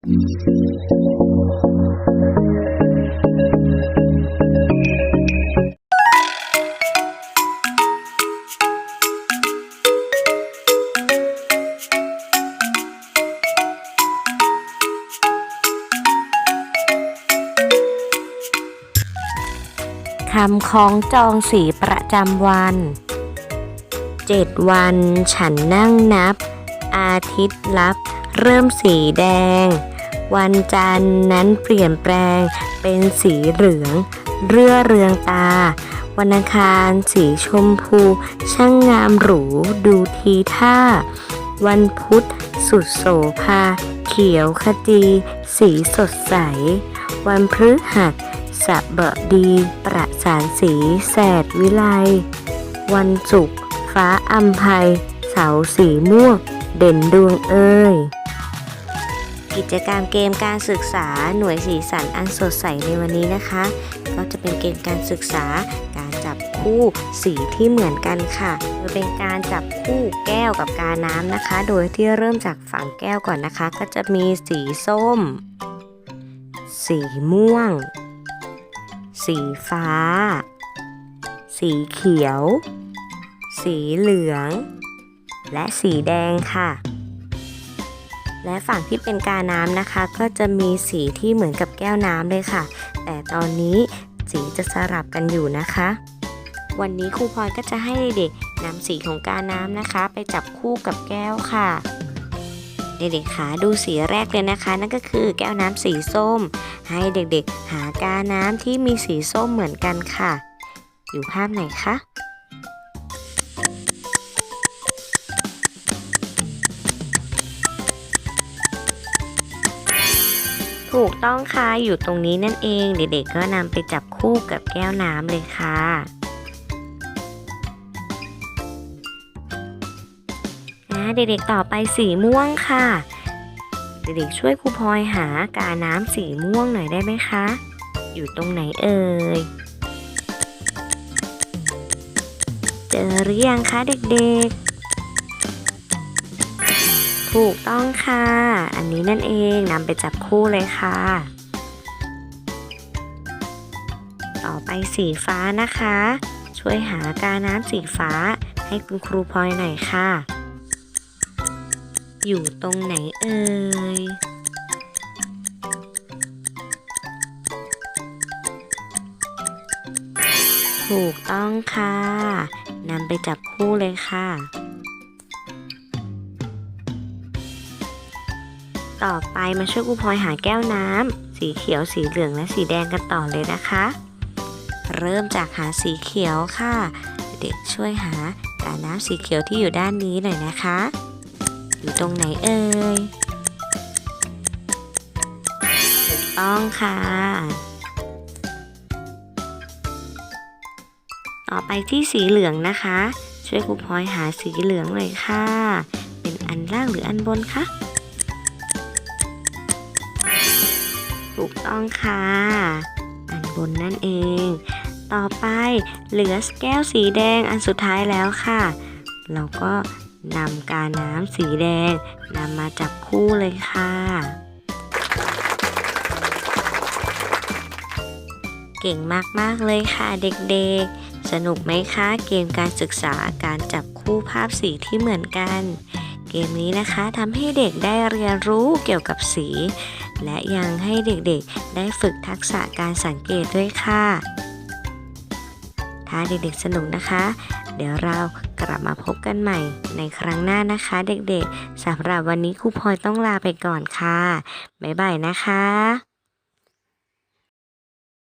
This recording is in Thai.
คำคล้องจองสีประจำวันเจ็ดวันฉันนั่งนับ อาทิตย์ลับ เริ่มสีแดง วันจันทร์นั้นเปลี่ยนแปลงเป็นสีเหลือง เรื่อเรืองตา วันอังคารสีชมพู ช่างงามหรูดูทีท่า วันพุธสุดโสภา เขียวขจี สีสดใส วันพฤหัสสะเบะดี ประสานสีแสดวิไล วันศุกร์ฟ้าอัมภัย เสาสีม่วงเด่นดวงเอ้ย กิจกรรมเกมการศึกษาหน่วยสีสันอันสดใสในวันนี้นะคะ ก็จะเป็นเกมการศึกษาการจับคู่สีที่เหมือนกันค่ะโดยเป็นการจับคู่แก้วกับกาน้ำนะคะ โดยที่เริ่มจากฝั่งแก้วก่อนนะคะ ก็จะมีสีส้ม สีม่วง สีฟ้า สีเขียว สีเหลือง และสีแดงค่ะ และฝั่งที่เป็นกาน้ำนะคะ ก็จะมีสีที่เหมือนกับแก้วน้ำเลยค่ะ แต่ตอนนี้สีจะสลับกันอยู่นะคะ วันนี้ครูพลก็จะให้เด็กๆนำสีของกาน้ำนะคะ ไปจับคู่กับแก้วค่ะเด็กๆคะดูสีแรกเลยนะคะ นั่นก็คือแก้วน้ำสีส้ม ให้เด็กๆ หากาน้ำที่มีสีส้มเหมือนกันค่ะ อยู่ภาพไหนคะ ถูกต้องค่ะอยู่ตรงนี้นั่นเอง เด็กๆก็นำไปจับคู่กับแก้วน้ำเลยค่ะนะเด็กๆต่อไปสีม่วงค่ะ เด็กๆช่วยครูพลอยหากาน้ำสีม่วงหน่อยได้ไหมคะ อยู่ตรงไหนเอ่ย เจอหรือยังคะเด็กๆ ถูกต้องค่ะ อันนี้นั่นเองนำไปจับคู่เลยค่ะ ต่อไปสีฟ้านะคะ ช่วยหากาน้ำสีฟ้าให้คุณครูพลอยหน่อยค่ะ อยู่ตรงไหนเอ่ยถูกต้องค่ะนำไปจับคู่เลยค่ะ ต่อไปมาช่วยครูพลอยหาแก้วน้ำสีเขียวสีเหลืองและสีแดงกันต่อเลยนะคะ เริ่มจากหาสีเขียวค่ะ เด็กช่วยหากาน้ำสีเขียวที่อยู่ด้านนี้หน่อยนะคะ อยู่ตรงไหนเอ่ยถูกต้องค่ะ ต่อไปที่สีเหลืองนะคะ ช่วยครูพลอยหาสีเหลืองเลยค่ะ เป็นอันล่างหรืออันบนคะ ถูกต้องค่ะ อันบนนั่นเอง ต่อไปเหลือแก้วสีแดงอันสุดท้ายแล้วค่ะ เราก็นำกาน้ำสีแดงนำมาจับคู่เลยค่ะ เก่งมาก ๆ เลยค่ะเด็กๆ สนุกไหมคะเกมการศึกษาการจับคู่ภาพสีที่เหมือนกัน เกมนี้นะคะทำให้เด็กได้เรียนรู้เกี่ยวกับสี และยังให้เด็กๆ ได้ฝึกทักษะการสังเกตด้วยค่ะ ถ้าเด็กๆสนุกนะคะ เดี๋ยวเรากลับมาพบกันใหม่ในครั้งหน้านะคะ เด็กๆสำหรับวันนี้ครูพลอยต้องลาไปก่อนค่ะ บ๊ายบายนะคะ